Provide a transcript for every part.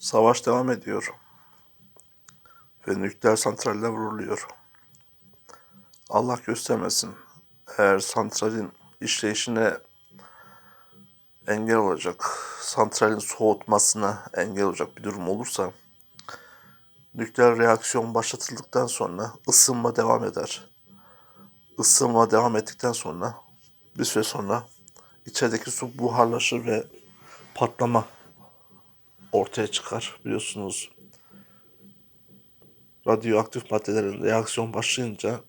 Savaş devam ediyor. Ve nükleer santraller vuruluyor. Allah göstermesin. Eğer santralin işleyişine engel olacak, santralin soğutmasına engel olacak bir durum olursa nükleer reaksiyon başlatıldıktan sonra ısınma devam eder. Isınma devam ettikten sonra bir süre sonra içerideki su buharlaşır ve patlama ortaya çıkar. Biliyorsunuz radyoaktif maddelerin reaksiyon başlayınca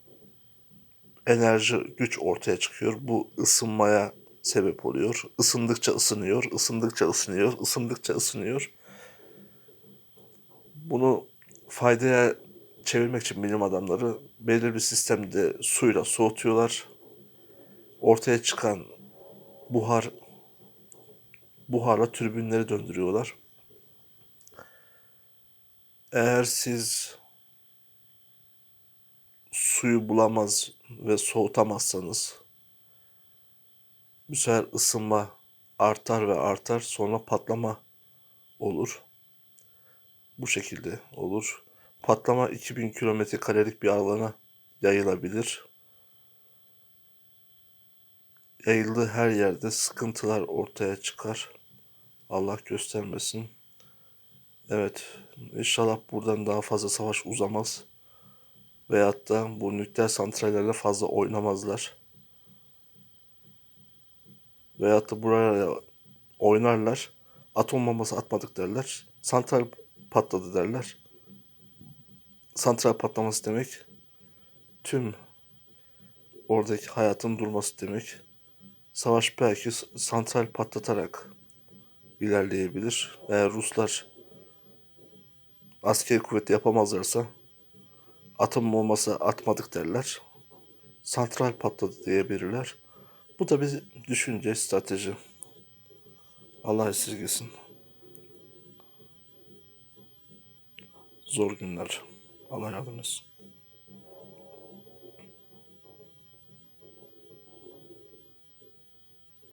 enerji, güç ortaya çıkıyor. Bu ısınmaya sebep oluyor. Isındıkça ısınıyor, ısındıkça ısınıyor, ısındıkça ısınıyor. Bunu faydaya çevirmek için bilim adamları belirli bir sistemde suyla soğutuyorlar. Ortaya çıkan buhar buharla türbinleri döndürüyorlar. Eğer siz suyu bulamaz ve soğutamazsanız bu sefer ısınma artar ve artar sonra patlama olur. Bu şekilde olur. Patlama 2000 kilometre karelik bir alana yayılabilir. Yayıldığı her yerde sıkıntılar ortaya çıkar. Allah göstermesin. Evet, inşallah buradan daha fazla savaş uzamaz. Veyahut da bu nükleer santrallerle fazla oynamazlar. Veyahut da buraya oynarlar. Atom bombası atmadık derler. Santral patladı derler. Santral patlaması demek tüm oradaki hayatın durması demek. Savaş belki santral patlatarak ilerleyebilir. Eğer Ruslar askeri kuvvet yapamazlarsa atom bombası atmadık derler. Santral patladı diyebilirler. Bu da bir düşünce, strateji. Allah esirgesin. Zor günler. Allah yardım etsin.